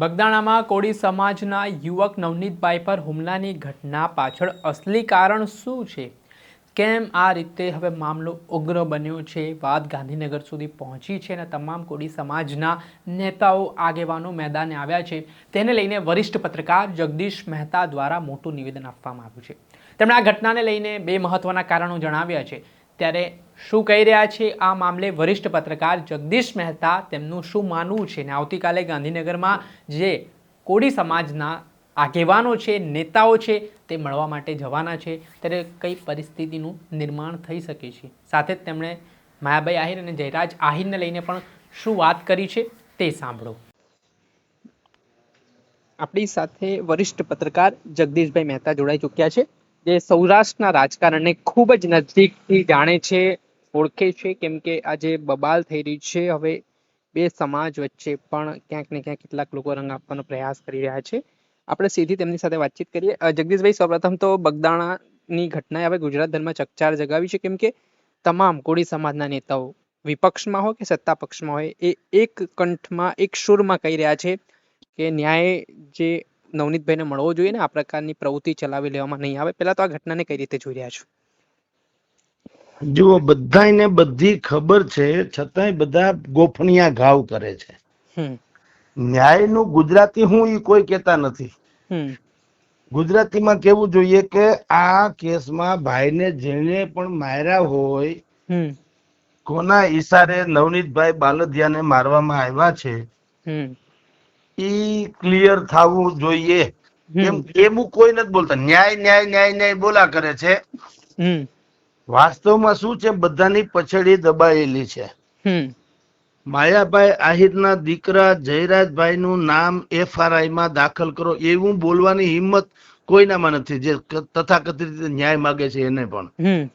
બગદાણામાં કોળી સમાજના યુવક નવનીતભાઈ પર હુમલાની ઘટના પાછળ અસલી કારણ શું છે? કેમ આ રીતે હવે મામલો ઉગ્ર બન્યો છે? વાત ગાંધીનગર સુધી પહોંચી છે અને તમામ કોળી સમાજના નેતાઓ આગેવાનો મેદાને આવ્યા છે. તેને લઈને વરિષ્ઠ પત્રકાર જગદીશ મહેતા દ્વારા મોટું નિવેદન આપવામાં આવ્યું છે. તેમણે આ ઘટનાને લઈને બે મહત્વના કારણો જણાવ્યા છે. ત્યારે શું કહી રહ્યા છે આ મામલે વરિષ્ઠ પત્રકાર જગદીશ મહેતા તેમનું શું માનવું છે? ને આવતીકાલે ગાંધીનગરમાં જે કોળી સમાજના આગેવાનો છે, નેતાઓ છે, તે મળવા માટે જવાના છે. ત્યારે કઈ પરિસ્થિતિનું નિર્માણ થઈ શકે છે? સાથે જ તેમણે માયાભાઈ આહિર અને જયરાજ આહિરને લઈને પણ શું વાત કરી છે તે સાંભળો. આપણી સાથે વરિષ્ઠ પત્રકાર જગદીશભાઈ મહેતા જોડાઈ ચૂક્યા છે. જે સૌરાષ્ટ્રના રાજકારણને ખૂબ જ નજીકથી જાણે છે, ઓળખે છે, કેમ કે આ જે બબાલ થઈ રહી છે, હવે બે સમાજ વચ્ચે પણ ક્યાંક ને ક્યાંક કેટલાક લોકો રંગ આપવાનો પ્રયાસ કરી રહ્યા છે. આપણે સીધી તેમની સાથે વાતચીત કરીએ. જગદીશભાઈ, સૌપ્રથમ તો બગદાણાની ઘટનાએ હવે ગુજરાત ધર્મમાં ચકચાર જગાવી છે, કેમ કે તમામ કોળી સમાજના નેતાઓ વિપક્ષમાં હોય કે સત્તા પક્ષમાં હોય, એ એક કંઠમાં, એક સુરમાં કહી રહ્યા છે કે ન્યાય જે નવનીતભાઈને મળવો જોઈએ ને આ પ્રકારની પ્રવૃત્તિ ચલાવી લેવામાં નહીં આવે. પહેલા તો આ ઘટનાને કઈ રીતે જોઈ રહ્યા છો? જુઓ બધાને બધી ખબર છે છતાંય બધા ગોફણિયા ઘાવ કરે છે. ન્યાયનું ગુજરાતી હું એ કોઈ કહેતા નથી. ગુજરાતીમાં કેવું જોઈએ કે આ કેસમાં ભાઈને જેને પણ માર્યા હોય કોના ઈશારે નવનીતભાઈ બાલદિયાને મારવામાં આવ્યા છે? ઈ ક્લિયર થવું જોઈએ. એમ એવું કોઈ નથી બોલતા. ન્યાય ન્યાય ન્યાય ન્યાય બોલા કરે છે. વાસ્તવમાં શું છે? બધાની પછડી દબાયેલી છે. માયાભાઈ આહિરના દીકરા જયરાજભાઈ નું નામ એફઆરઆઈ માં દાખલ કરો. એવું બોલવાની હિંમત કોઈનામાં નથી. જે તથાકથિત રીતે ન્યાય માગે છે એને પણ. હમ.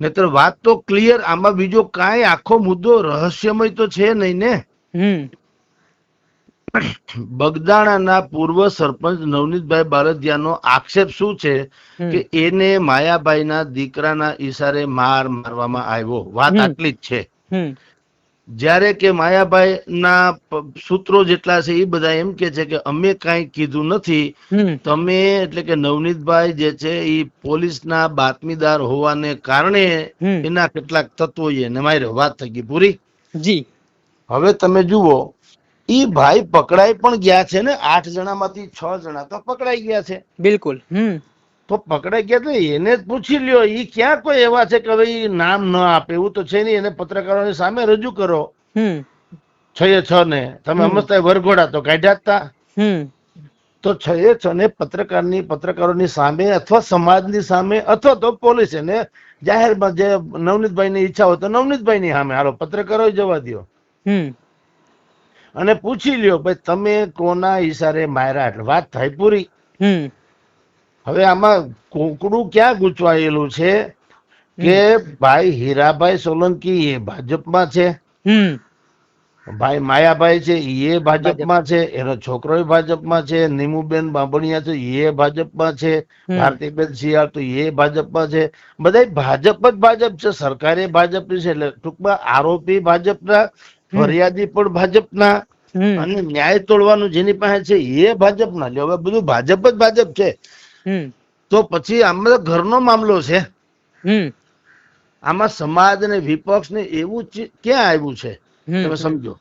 નહીતર વાત તો ક્લિયર આમાં બીજો કાંઈ આખો મુદ્દો રહસ્યમય તો છે નહીં ને? હમ. બગદાણાના પૂર્વ સરપંચ નવનીતભાઈ બારદિયાનો આક્ષેપ શું છે કે એને માયાભાઈના દીકરાના ઈશારે માર મારવામાં આવ્યો? વાત આટલી જ છે. જ્યારે કે માયાભાઈ ના સૂત્રો જેટલા છે એ બધા એમ કે છે કે અમે કાંઈ કીધું નથી. તમે એટલે કે નવનીતભાઈ જે છે એ પોલીસના બાતમીદાર હોવાને કારણે એના કેટલાક તત્વો એને માર્યો. વાત થઈ ગઈ પૂરી? જી. હવે તમે જુઓ ઈ ભાઈ પકડાઈ પણ ગયા છે ને? આઠ જણામાંથી છ જણા તો પકડાઈ ગયા છે. બિલકુલ. હમ. તો પકડાઈ ગયા તો એને જ પૂછી લ્યો ઈ ક્યાં કોઈ એવા છે કે હવે નામ ન આપે? એવું તો છે નહીં એને પત્રકારોની સામે રજૂ કરો. હમ. છ એ છ ને. તમે હમ. સમજતા વરઘોડા તો કાઢ્યા હતા તા. હમ. તો છ એ છ ને પત્રકારની પત્રકારોની સામે અથવા સમાજની સામે અથવા તો પોલીસ એને જાહેરમાં જે નવનીતભાઈની ઈચ્છા હોય તો નવનીતભાઈની સામે. હાલો પત્રકારો જવા દ્યો. હમ. અને પૂછી લ્યો ભાઈ તમે કોના ઈશારે માર્યા? એટલે વાત થઈ પૂરી. હવે આમાં કોકડું ક્યાં ગૂંચવાયેલું છે કે ભાઈ હીરાભાઈ સોલંકી એ ભાજપમાં છે. ભાઈ માયાભાઈ છે એ ભાજપમાં છે એનો છોકરો ભાજપમાં છે નીમુબેન બાંભણિયા છે એ ભાજપમાં છે ભારતીબેન શિયાળ તો એ ભાજપમાં છે. બધા ભાજપ જ ભાજપ છે સરકારે ભાજપની છે એટલે ટૂંકમાં આરોપી ભાજપના ફરિયાદી પણ ભાજપના અને ન્યાય તોડવાનું જેની પાસે છે એ ભાજપના. લ્યો હવે બધું ભાજપ જ ભાજપ છે. તો પછી આમાં ઘરનો મામલો છે. આમાં સમાજ ને વિપક્ષ ને એવું ક્યાં આવ્યું છે? તમે સમજો.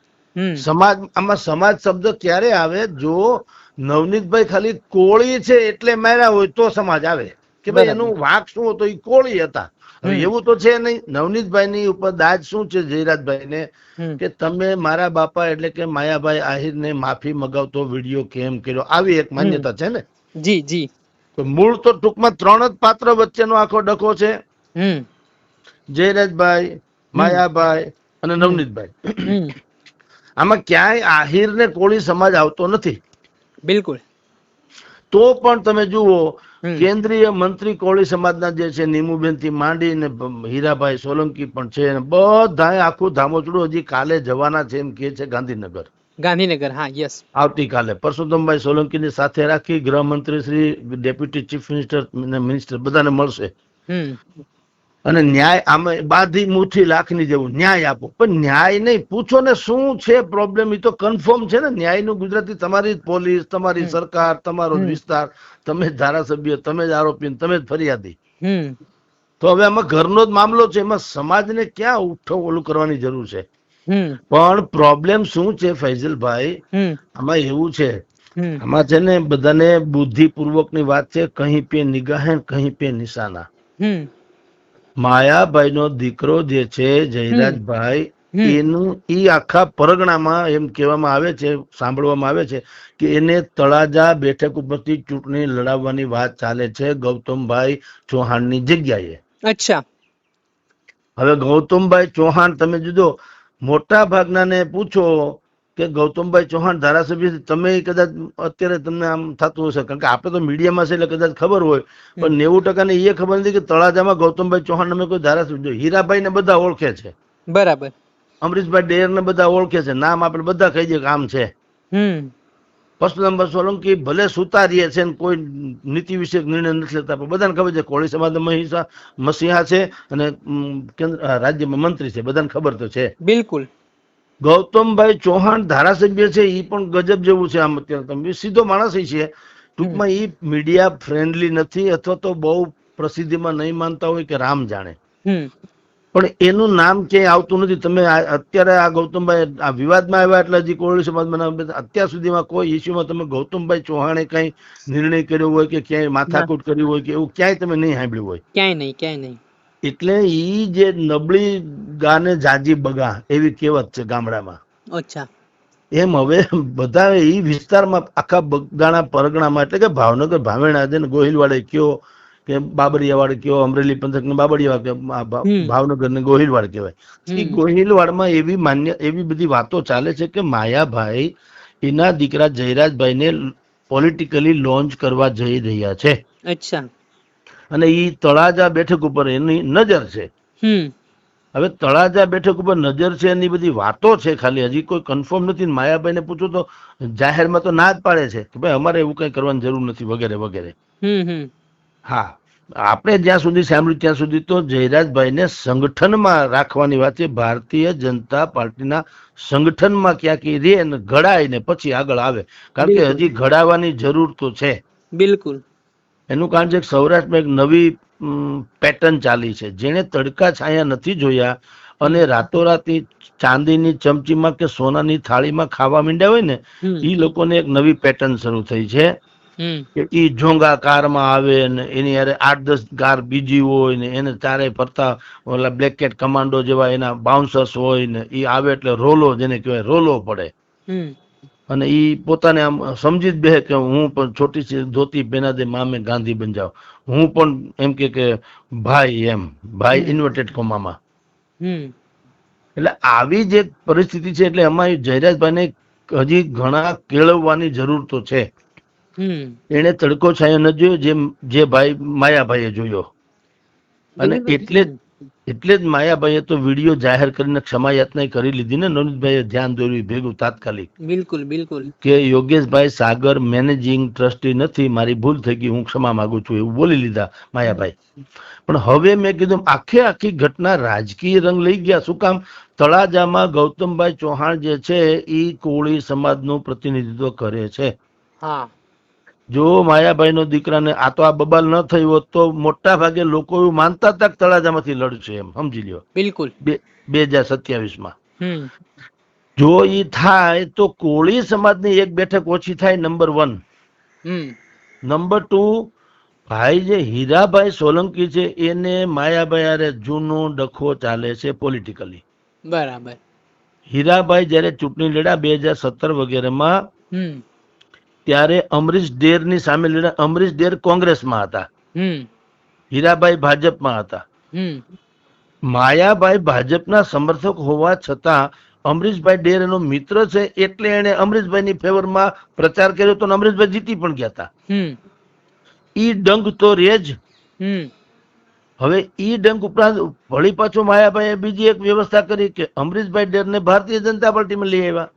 સમાજ આમાં સમાજ શબ્દ ક્યારે આવે? જો નવનીતભાઈ ખાલી કોળી છે એટલે માર્યા હોય તો સમાજ આવે. કે ભાઈ એનું વાંક શું હતો? એ કોળી હતા. એવું તો છે નહીં. નવનીતભાઈ ની ઉપર દાજ શું છે જયરાજભાઈ ને કે તમે મારા બાપા એટલે કે માયાભાઈ આહિર ને માફી મગાવતો વીડિયો કેમ કર્યો? આવી એક માન્યતા છે ને? જી જી. તો મૂળ તો ટૂંકમાં ત્રણ જ પાત્ર વચ્ચેનો આખો ડખો છે. જયરાજભાઈ માયાભાઈ અને નવનીતભાઈ. આમાં ક્યાંય આહિર ને કોળી સમાજ આવતો નથી. બિલકુલ. તો પણ તમે જુઓ કેન્દ્રીય મંત્રી કોળી સમાજના જે છે નીમુબેનથી માંડી ને હીરાભાઈ સોલંકી પણ છે અને બધાય આખું ધામોચડું હજી કાલે જવાના છે એમ કે છે ગાંધીનગર. ગાંધીનગર હા યસ આવતીકાલે. પરસોત્તમભાઈ સોલંકીની સાથે રાખી ગૃહમંત્રી Shri deputy chief minister minister બધાને મળશે. અને ન્યાય આમાં બાધી મુઠ્ઠી લાખની જેવું ન્યાય આપો. પણ ન્યાય નહીં પૂછો ને શું છે પ્રોબ્લેમ એ તો કન્ફર્મ છે ને. ન્યાયનું ગુજરાતી તમારી પોલીસ તમારી સરકાર તમારો વિસ્તાર તમે જ ધારાસભ્ય તમે જ આરોપી તમે જ ફરિયાદી. તો હવે આમાં ઘરનો જ મામલો છે. એમાં સમાજને ક્યાં ઉઠો ઓલું કરવાની જરૂર છે? પણ પ્રોબ્લેમ શું છે ફૈઝલભાઈ? આમાં એવું છે. આમાં છે ને બધાને બુદ્ધિપૂર્વકની વાત છે. કહી પે નિગાહે ને કહી પે નિશાના. હમ માયાભાઈ દીકરો જે છે જયરાજભાઈ એનું ઈ આખા પરગણામાં એમ કહેવામાં આવે છે સાંભળવામાં આવે છે કે એને તળાજા બેઠક ઉપરથી ચૂંટણી લડાવવાની વાત ચાલે છે ગૌતમભાઈ ચૌહાણની જગ્યાએ. અચ્છા. હવે ગૌતમભાઈ ચૌહાણ તમે જુદો મોટા ભાગના ને પૂછો કે ગૌતમભાઈ ચૌહાણ ધારાસભ્ય તમે કદાચ અત્યારે તમને આમ થતું હશે કારણ કે આપણે તો મીડિયામાં છે એટલે કદાચ ખબર હોય પણ નેવું ટકા ને એ ખબર નથી કે તળાજામાં ગૌતમભાઈ ચૌહાણ અમે કોઈ ધારાસભ્ય હીરાભાઈ ને બધા ઓળખે છે. બરાબર. અમરીશભાઈ ડેર ને બધા ઓળખે છે. નામ આપણે બધા કહી દઈએ કે આમ છે. ફર્સ્ટ નંબર સોલંકી ભલે સુતારીએ છે ને કોઈ નીતિ વિશે નિર્ણય નથી લેતા પણ બધાને ખબર છે કોળી સમાજના મહિષા મસીહા છે અને કેન્દ્ર રાજ્યમાં મંત્રી છે. બધાને ખબર તો છે. બિલકુલ. ગૌતમભાઈ ચૌહાણ ધારાસભ્ય છે એ પણ ગજબ જેવું છે આમ અત્યારે. તમે સીધો માણસ છે ટૂંકમાં એ મીડિયા ફ્રેન્ડલી નથી અથવા તો બહુ પ્રસિદ્ધિમાં નહીં માનતા હોય કે રામ જાણે. પણ એનું નામ ક્યાંય આવતું નથી. તમે અત્યારે આ ગૌતમભાઈ આ વિવાદમાં આવ્યા એટલે હજી કોળી સમાજમાં અત્યાર સુધીમાં કોઈ ઇસ્યુમાં તમે ગૌતમભાઈ ચૌહાણે કઈ નિર્ણય કર્યો હોય કે ક્યાંય માથાકૂટ કર્યું હોય કે એવું ક્યાંય તમે નહીં સાંભળ્યું હોય. ક્યાંય નહીં ક્યાંય નહીં. એટલે ઈ જે નબળી ગાને જાજી બગા એવી કહેવત છે ગામડામાં. અચ્છા. એમ હવે બધા ઈ વિસ્તારમાં આખા બગદાણા પરગણામાં એટલે કે ભાવનગર ભાવેણા છે ને ગોહિલવાડે કયો કે બાબરિયાવાડ કયો અમરેલી પંથક ને બાબરિયાવાડ. ભાવનગર ને ગોહિલવાડ કહેવાય. એ ગોહિલવાડમાં એવી માન્ય એવી બધી વાતો ચાલે છે કે માયાભાઈ એના દીકરા જયરાજભાઈને પોલિટિકલી લોન્ચ કરવા જઈ રહ્યા છે. અચ્છા. અને એ તળાજા બેઠક ઉપર એની નજર છે. હવે તળાજા બેઠક ઉપર નજર છે એની બધી વાતો છે ખાલી. હજી કોઈ કન્ફર્મ નથી. માયાભાઈને પૂછો તો જાહેરમાં તો ના જ પાડે છે કે ભાઈ અમારે એવું કઈ કરવાની જરૂર નથી વગેરે વગેરે. હા. આપણે જ્યાં સુધી સાંભળ્યું ત્યાં સુધી તો જયરાજભાઈને સંગઠનમાં રાખવાની વાત છે. ભારતીય જનતા પાર્ટીના સંગઠનમાં ક્યાંક રે ને ઘડાય ને પછી આગળ આવે. કારણ કે હજી ઘડાવાની જરૂર તો છે. બિલકુલ. એનું કારણ છે કે સૌરાષ્ટ્રમાં એક નવી પેટર્ન ચાલી છે. જેણે તડકા છાયા નથી જોયા અને રાતોરાત ચાંદીની ચમચીમાં કે સોનાની થાળીમાં ખાવા માંડ્યા હોય ને એ લોકોને એક નવી પેટર્ન શરૂ થઈ છે. કે ઈ જોંગા કારમાં આવે ને એની યારે આઠ દસ કાર બીજી હોય ને એને ચારે ફરતા ઓલા બ્લેક કેટ કમાન્ડો જેવા એના બાઉન્સર્સ હોય ને એ આવે એટલે રોલો જેને કહેવાય રોલો પડે. અને ઈ પોતાને આમ સમજી જ બે કે હું પણ છોટી ધોતી પહેના દે મામે ગાંધી બન જાવ હું પણ એમ કે કે ભાઈ એમ ભાઈ ઇન્વર્ટેડ કોમામાં. હમ. એટલે આવી જે પરિસ્થિતિ છે એટલે એમાં જયરાજભાઈને હજી ઘણા કેળવવાની જરૂર તો છે. એને તડકો છાયો ન જોયો જેમ જે ભાઈ માયાભાઈએ જોયો. અને એટલે એટલે જ માયાભાઈએ તો વીડિયો જાહેર કરીને ક્ષમા યાચના કરી લીધી ને નવનીતભાઈએ ધ્યાન દોર્યું ભેગું તાત્કાલિક. બિલકુલ બિલકુલ. કે યોગેશભાઈ સાગર મેનેજિંગ ટ્રસ્ટી નથી મારી ભૂલ થઈ ગઈ હું ક્ષમા માંગુ છું એવું બોલી લીધા માયાભાઈ. પણ હવે મેં કીધું આખે આખી ઘટના રાજકીય રંગ લઈ ગયા શું કામ? તળાજામાં ગૌતમભાઈ ચૌહાણ જે છે એ કોળી સમાજનું પ્રતિનિધિત્વ કરે છે. હા. જો માયાભાઈ નો દીકરાને આ તો આ બબાલ ન થઈ હોત તો મોટા ભાગે લોકો એવું માનતા હતા કે તળાજામાંથી લડશે એમ સમજી લ્યો. બિલકુલ. બે હજાર સત્યાવીસમાં જો ઈ થાય તો કોળી સમાજની એક બેઠક ઓછી થાય નંબર વન. નંબર ટુ ભાઈ જે હીરાભાઈ સોલંકી છે એને માયાભાઈ અરે જૂનો ડખો ચાલે છે પોલિટિકલી બરાબર. હીરાભાઈ જયારે ચૂંટણી લડ્યા બે હજાર સત્તર વગેરેમાં હમ. ત્યારે અમરીશ ડેરની સામે લડ્યા. અમરીશ ડેર કોંગ્રેસમાં હતા. હમ. હીરાભાઈ ભાજપમાં હતા. માયાભાઈ ભાજપના સમર્થક હોવા છતાં અમરીશભાઈ ડેર એનો મિત્ર છે એટલે એને અમરીશભાઈ ની ફેવરમાં પ્રચાર કર્યો તો અમરીશભાઈ જીતી પણ ગયા હતા. ઈ ડંગ તો રેજ હમ. હવે ઈ ડંક ઉપરાંત વળી પાછો માયાભાઈએ બીજી એક વ્યવસ્થા કરી કે અમરીશભાઈ ડેરને ભારતીય જનતા પાર્ટીમાં લઈ આવ્યા.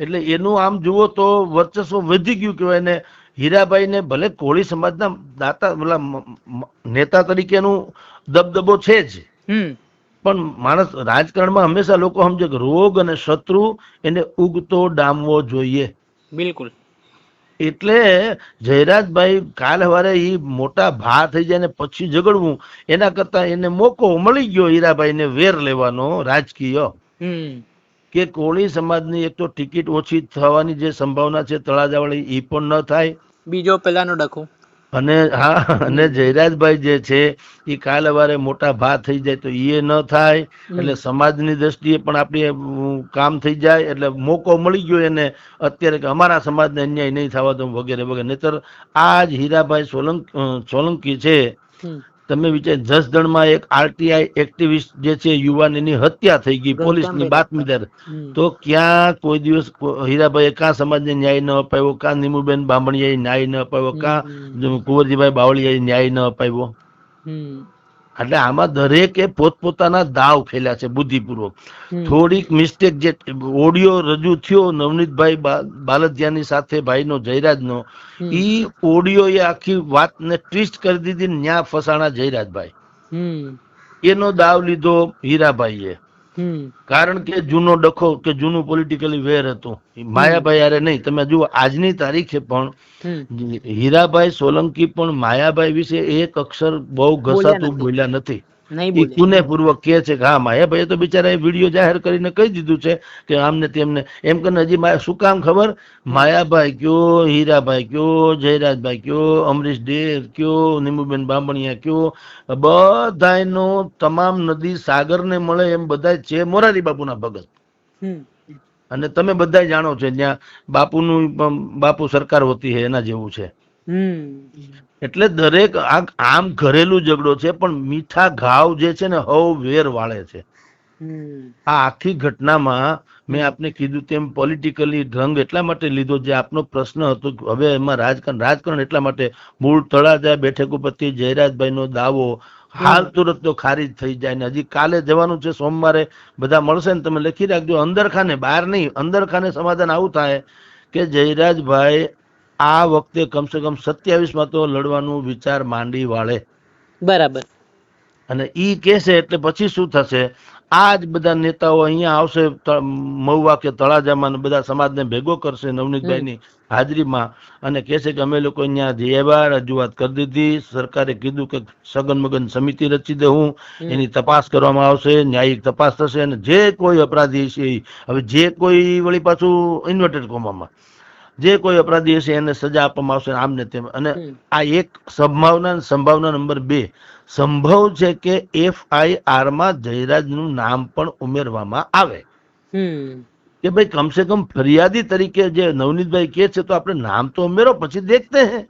એટલે એનું આમ જુઓ તો વર્ચસ્વ વધી ગયું કહેવાય ને હીરાભાઈને ભલે કોળી સમાજના દાતા મ- નેતા તરીકેનું દબદબો છે જ. પણ માણસ રાજકારણમાં હંમેશા લોકો સમજે કે રોગ અને શત્રુ એને ઉગતો ડામવો જોઈએ. બિલકુલ. એટલે જયરાજભાઈ કાલ સવારે ઈ મોટા ભા થઈ જાય ને પછી ઝઘડવું એના કરતા એને મોકો મળી ગયો હીરાભાઈ ને વેર લેવાનો રાજકીય. હમ. કે કોળી સમાજની એક તો ટિકિટ ઓછી થવાની જે સંભાવના છે તળાજાવાળી એ પણ ન થાય. બીજો પેલાનો ડખો. અને હા અને જયરાજભાઈ જે છે એ કાલ અવારે મોટા ભા થઈ જાય તો એ ન થાય. એટલે સમાજની દ્રષ્ટિએ પણ આપણે કામ થઈ જાય એટલે મોકો મળી ગયો એને. અત્યારે કે અમારા સમાજને અન્યાય નહીં થવા દો વગેરે વગેરે. નહીતર આ જ હીરાભાઈ સોલંકી સોલંકી છે. તમે વિચાર જસદણમાં એક આરટીઆઈ એક્ટિવિસ્ટ જે છે યુવાન એની હત્યા થઈ ગઈ પોલીસની. બાતમીદાર તો ક્યાં કોઈ દિવસ હીરાભાઈએ કાં સમાજને ન્યાય ન અપાવ્યો કાં નીમુબેન બામણીયાએ ન્યાય ન અપાવ્યો કાં. કુંવરજીભાઈ બાવળિયાએ ન્યાય ન અપાવ્યો એટલે આમાં દરેકે પોતપોતાના દાવ ખેલ્યા છે બુદ્ધિપૂર્વક. થોડીક મિસ્ટેક જે ઓડિયો રજૂ થયો નવનીતભાઈ બાલદિયાની સાથે ભાઈનો જયરાજનો. ઈ ઓડિયો એ આખી વાતને ટ્વિસ્ટ કરી દીધી ન્યા ફસાણા જયરાજભાઈ એનો દાવ લીધો હીરાભાઈએ કારણ કે જૂનો ડખો કે જૂનું પોલિટિકલી વેર હતું. માયાભાઈ અરે નહીં. તમે જુઓ આજની તારીખે પણ હીરાભાઈ સોલંકી પણ માયાભાઈ વિશે એક અક્ષર બહુ ઘસાતું બોલ્યા નથી. નહીં એ કે છે કે હા માયાભાઈએ તો બિચારા એ વીડિયો જાહેર કરીને કહી દીધું છે કે આમને તેમને એમ કરીને હજી માયા શું કામ ખબર? માયાભાઈ કયો હીરાભાઈ કયો જયરાજભાઈ કયો અમરીશ ડેર કયો નીમુબેન બામણિયા કયો બધાનો તમામ નદી સાગરને મળે એમ બધા છે મોરારી બાપુના ભગત. હમ. અને તમે બધા જાણો છો ત્યાં બાપુનું બાપુ સરકાર હોતી હે એના જેવું છે. એટલે દરેક આમ ઘરેલું ઝઘડો છે પણ મીઠા ઘાવ જે છે ને હવ વેર વાળે છે. આ આખી ઘટનામાં મેં આપને કીધું તેમ પોલિટિકલી રંગ એટલા માટે લીધો જે આપનો પ્રશ્ન હતો હવે એમાં રાજકારણ રાજકારણ એટલા માટે મૂળ તળાજા બેઠક ઉપરથી જયરાજભાઈનો દાવો હાલ તુરત તો ખારીજ થઈ જાય ને હજી કાલે જવાનું છે સોમવારે બધા મળશે ને તમે લખી રાખજો. અંદર ખાને બહાર નહીં અંદર ખાને સમાધાન આવું થાય કે જયરાજભાઈ આ વખતે કમસે કમ સત્યાવીસમાં તો લડવાનું વિચાર માંડી વાળે. બરાબર. અને ઈ કહેશે એટલે પછી શું થશે? આ જ બધા નેતાઓ અહીંયા આવશે મહુવા કે તળાજામાં બધા સમાજને ભેગો કરશે નવનીતભાઈની હાજરીમાં અને કહેશે કે અમે લોકો અહીંયા જઈ રજૂઆત કરી દીધી. સરકારે કીધું કે સગન મગન સમિતિ રચી દેવું એની તપાસ કરવામાં આવશે ન્યાયિક તપાસ થશે અને જે કોઈ અપરાધી છે હવે જે કોઈ વળી પાછું ઇન્વર્ટેડ કોમામાં જે કોઈ અપરાધી હશે એને સજા આપવામાં આવશે આમને તેમ અને આ એક સંભાવના સંભાવના નંબર બે. સંભવ છે કે એફઆઈઆરમાં જયરાજનું નામ પણ ઉમેરવામાં આવે. કે ભાઈ કમસે કમ ફરિયાદી તરીકે જે નવનીતભાઈ કે છે તો આપણે નામ તો ઉમેરો પછી દેખતે હે.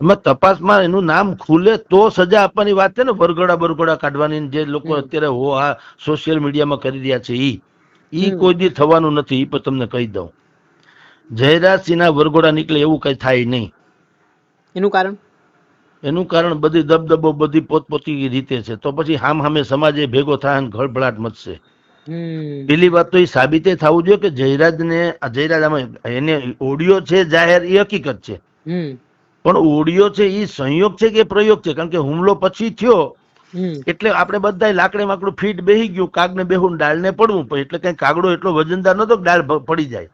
એમાં તપાસમાં એનું નામ ખુલે તો સજા આપવાની વાત છે ને વરઘોડા બરઘોડા કાઢવાની જે લોકો અત્યારે હો આ સોશિયલ મીડિયામાં કરી રહ્યા છે ઈ. ઈ કોઈ દી થવાનું નથી એ પણ તમને કહી દઉં. જયરાજસિંહના વરઘોડા નીકળે એવું કઈ થાય નહીં. એનું કારણ? એનું કારણ બધી દબદબો બધી પોતપોતી રીતે છે. તો પછી હામ હામે સમાજે ભેગો થાય અને ઘળભળાટ મચશે. પેલી વાત તો એ સાબિતે થવું જોઈએ કે જયરાજને ને જયરાજ આમાં એને ઓડિયો છે જાહેર એ હકીકત છે. પણ ઓડિયો છે એ સંયોગ છે કે પ્રયોગ છે? કારણ કે હુમલો પછી થયો. એટલે આપણે બધા લાકડે માકડું ફીટ બેહી ગયું કાગને બેહું ડાળને પડવું. પણ એટલે કઈ કાગડો એટલો વજનદાર નતો કે ડાળ પડી જાય.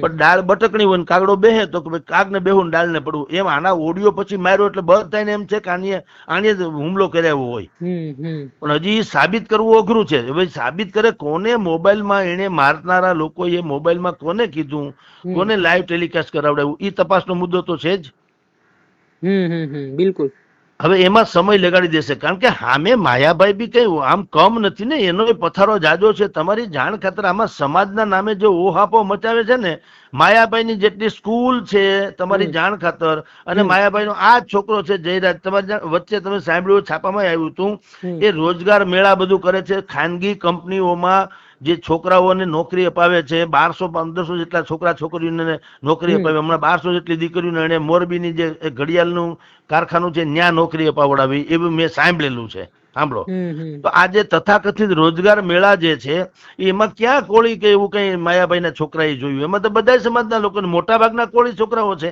પણ ડાળ બટકણી હોય કાગડો બેહે તો કે કાગ ને બેહું ડાળને પડવું. એમ આના ઓડિયો પછી માર્યો એટલે બધાને એમ છે કે આની આને હુમલો કર્યો હોય. પણ હજી સાબિત કરવું અઘરું છે. ભાઈ સાબિત કરે કોને મોબાઈલમાં એને મારનારા લોકોએ મોબાઈલમાં કોને કીધું? કોને લાઈવ ટેલિકાસ્ટ કરાવડાવ્યું? એ તપાસનો મુદ્દો તો છે જ. હમ હમ હમ. બિલકુલ. હવે એમાં સમય લગાડી દેશે. કારણ કે હામે માયાભાઈ બી કઈ આમ કમ નથી ને એનો પથારો જાજો છે. તમારી જાણ ખાતર આમાં સમાજના નામે જે ઓહાપો મચાવે છે ને માયાભાઈની જેટલી સ્કૂલ છે તમારી જાણ ખાતર અને. માયાભાઈનો આ જ છોકરો છે જયરાજ તમારી વચ્ચે તમે સાંભળ્યું છાપામાં આવ્યું હતું એ રોજગાર મેળા બધું કરે છે. ખાનગી કંપનીઓમાં જે છોકરાઓને નોકરી અપાવે છે બારસો પંદરસો જેટલા છોકરા છોકરીઓને નોકરી અપાવે. હમણાં બારસો જેટલી દીકરીઓને એને મોરબીની જે ઘડિયાળનું કારખાનું છે ત્યાં નોકરી અપાવડાવી એવું મેં સાંભળેલું છે. સાંભળો. તો આ જે તથાકથિત રોજગાર મેળા જે છે એમાં ક્યાં કોળી કે એવું કઈ માયાભાઈના છોકરાએ જોયું? એમાં તો બધા સમાજના લોકો મોટા ભાગના કોળી છોકરાઓ છે.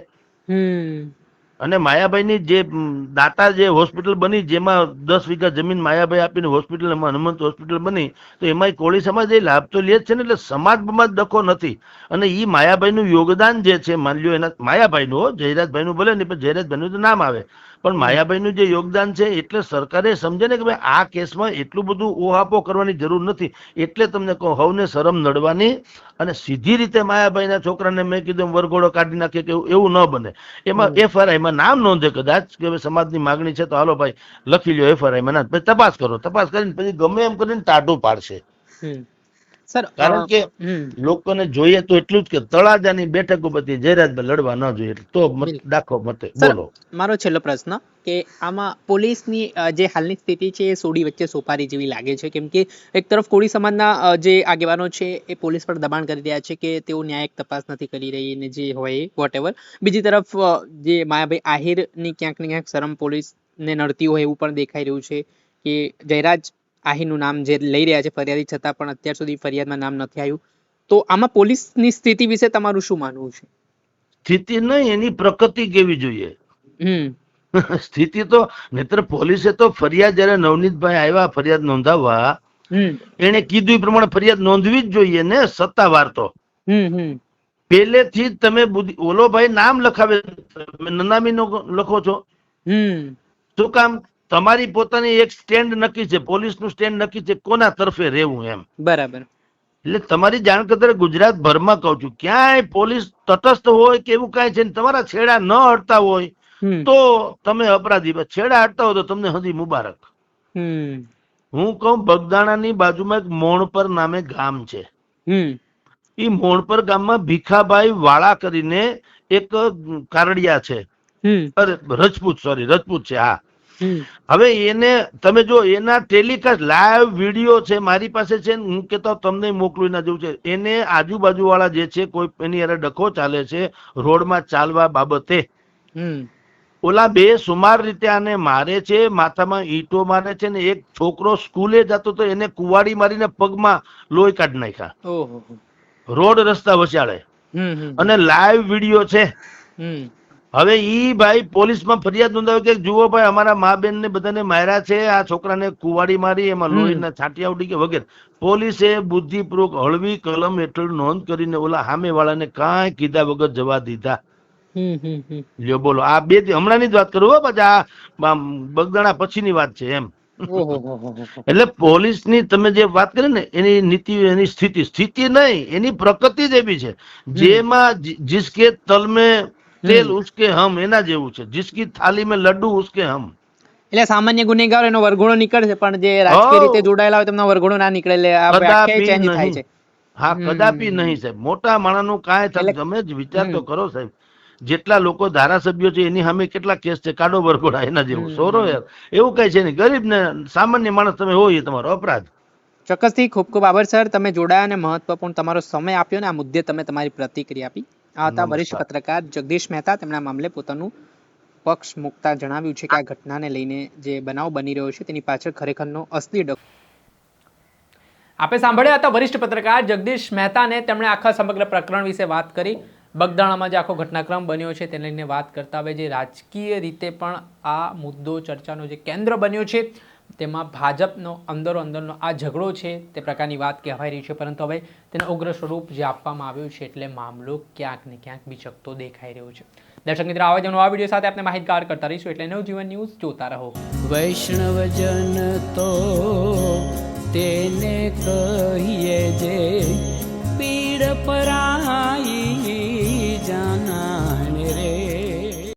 હમ. અને માયાભાઈની જે દાતા જે હોસ્પિટલ બની, જેમાં દસ વીઘા જમીન માયાભાઈ આપીને હોસ્પિટલ, એમાં હનુમંત હોસ્પિટલ બની, તો એમાં કોળી સમાજ એ લાભ તો લે જ છે ને, એટલે સમાજમાં ડખો નથી. અને એ માયાભાઈનું યોગદાન જે છે માની લ્યો એના, માયાભાઈનું જયરાજભાઈનું ભલે નહીં, પણ જયરાજભાઈનું તો નામ આવે. પણ માયાભાઈનું જે યોગદાન છે એટલે સરકારે સમજે ને કે ભાઈ આ કેસમાં એટલું બધું ઓહાપો કરવાની જરૂર નથી. એટલે તમને કહું હવને શરમ નડવાની અને સીધી રીતે માયાભાઈના છોકરાને મેં કીધું વરઘોડો કાઢી નાખે કે એવું ન બને. એમાં એફઆરઆઈમાં નામ નોંધે કદાચ કે સમાજની માગણી છે તો હાલો ભાઈ લખી લો એફઆરઆઈમાં. ના પછી તપાસ કરો. તપાસ કરીને પછી ગમે એમ કરીને ટાઢું પાડશે. કારણ કે લોકોને જોઈએ તો એટલું જ કે તળાજાની બેઠક ઉપરથી જયરાજભાઈ લડવા ન જોઈએ તો દાખલો મતે. બોલો. મારો છેલ્લો પ્રશ્ન કે આમાં પોલીસની જે હાલની સ્થિતિ છે એ સોડી વચ્ચે સોપારી જેવી લાગે છે? કેમ કે એક તરફ કોળી સમાજના જે આગેવાનો છે એ પોલીસ પર દબાણ કરી રહ્યા છે કે તેઓ ન્યાયિક તપાસ નથી કરી રહી અને જે હોય એ વોટ બીજી તરફ જે માયાભાઈ આહિરની ક્યાંક ને ક્યાંક શરમ પોલીસને નડતી હોય એવું પણ દેખાઈ રહ્યું છે કે જયરાજ આહિરનું નામ જે લઈ રહ્યા છે ફરિયાદી છતાં પણ અત્યાર સુધી ફરિયાદમાં નામ નથી આવ્યું. તો આમાં પોલીસની સ્થિતિ વિશે તમારું શું માનવું છે? સ્થિતિ નહીં એની પ્રકૃતિ કેવી જોઈએ? હમ. સ્થિતિ તો નહીતર પોલીસે તો ફરિયાદ જયારે નવનીતભાઈ આવ્યા ફરિયાદ નોંધાવવા એને કીધું એ પ્રમાણે ફરિયાદ નોંધવી જ જોઈએ ને સત્તાવાર તો. હમ હમ. જ તમે બુદ્ધિ ઓલો ભાઈ નામ લખાવે તમે નનામીનો લખો છો. શું કામ? તમારી પોતાની એક સ્ટેન્ડ નક્કી છે પોલીસનું સ્ટેન્ડ નક્કી છે કોના તરફે રહેવું એમ? બરાબર. એટલે તમારી જાણ ખાતર ગુજરાત ભરમાં કહું છું ક્યાંય પોલીસ તટસ્થ હોય કે એવું કાંઈ છે તમારા છેડા ન હટતા હોય તો તમે અપરાધી છેડા હટતા હોય તો તમને હજી મુબારક. હું કહું બગદાણાની બાજુમાં એક મોણપર નામે ગામ છે. એ મોણપર ગામમાં ભીખાભાઈ વાળા કરીને એક કારડિયા છે. અરે રજપૂત સોરી રજપૂત છે હા. હવે એને તમે જો એના ટેલિકાસ્ટ લાઈવ વીડિયો છે મારી પાસે છે હું કેતો તમને મોકલું ના જેવું છે. એને આજુબાજુ વાળા જે છે કોઈ એની અરે ડખો ચાલે છે રોડમાં ચાલવા બાબતે. હમ. ઓલા બે સુમાર રીતે આને મારે છે માથામાં ઈંટો મારે છે ને એક છોકરો સ્કૂલે જતો તો એને કુવાડી મારીને પગમાં લોહી કાઢી નાખ્યા. રોડ રસ્તા હમ અને લાઈવ વીડિયો છે. હવે ઈ ભાઈ પોલીસમાં ફરિયાદ નોંધાવે કે જુઓ ભાઈ અમારા મા બેન ને બધાને માર્યા છે આ છોકરાને કુવાડી મારી એમાં. લોહીના છાંટિયા ઉડી કે વગેરે. પોલીસે બુદ્ધિપૂર્વક હળવી કલમ હેઠળ નોંધ કરીને ઓલા સામે વાળાને કાંઈ કીધા વગર જવા દીધા. લ્યો બોલો આ બે હમણાંની જ વાત કરું હો પછી આ બગદાણા પછીની વાત છે એમ. એટલે પોલીસ પોલીસની તમે જે વાત કરી ને એની નીતિ એની સ્થિતિ સ્થિતિ નહીં એની પ્રકૃતિ જ એવી છે. જેમાં જિસકે તલ में તેલ ઉસકે હમ એના જેવું છે. જિસકી થાલી મેં લડ્ડુ ઉસકે હમ. એટલે સામાન્ય ગુનેગાર એનો વરઘોડો નીકળશે પણ જે રાજકીય રીતે જોડાયેલા હોય તેમનો વરઘોડો ના નીકળે એટલે આ વ્યાખ્યા ચેન્જ થાય છે. હા કદાપી નહીં સાહેબ. મોટા માણસનું કાંઈ થાય તમે જ વિચાર તો કરો સાહેબ. જેટલા લોકો ધારાસભ્યો છે એની સામે કેટલા કેસ છે? કાડો બરગોડા એના જેવું. સોરો યાર. એવું કઈ છે નહીં. ગરીબ ને સામાન્ય માણસ તમે હોય તમારો અપરાધ. ચોક્કસથી ખૂબ ખૂબ આભાર સર. તમે જોડાયા અને મહત્વપૂર્ણ તમારો સમય આપ્યો ને આ મુદ્દે તમે તમારી પ્રતિક્રિયા આપી. આ હતા વરિષ્ઠ પત્રકાર જગદીશ મહેતા. તેમના મામલે પોતાનું પક્ષ મુકતા જણાવ્યું છે કે આ ઘટનાને લઈને જે બનાવ બની રહ્યો છે તેની પાછળ ખરેખરનો અસલી ડક આપે સાંભળ્યા હતા વરિષ્ઠ પત્રકાર જગદીશ મહેતાને. તેમણે આખા સમગ્ર પ્રકરણ વિશે વાત કરી. બગદાણામાં જે આખો ઘટનાક્રમ બન્યો છે તેને લઈને વાત કરતા હવે જે રાજકીય રીતે પણ આ મુદ્દો ચર્ચાનો જે કેન્દ્ર બન્યો છે તેમાં ભાજપનો અંદરો અંદરનો આ ઝઘડો છે, તે પ્રકારની વાત કહેવાઈ રહી છે, પરંતુ હવે તેના ઉગ્ર સ્વરૂપ જે આપવામાં આવ્યું છે, એટલે મામલો ક્યાંક ને ક્યાંક બીચકતો દેખાઈ રહ્યો છે. દર્શક મિત્રો, આવા જ નવા વીડિયો સાથે આપણે માહિતગાર કરતા રહીશું, એટલે નવજીવન ન્યૂઝ જોતા રહો. વૈષ્ણવજન તો તેને કહીએ જે પીડ પરાઈ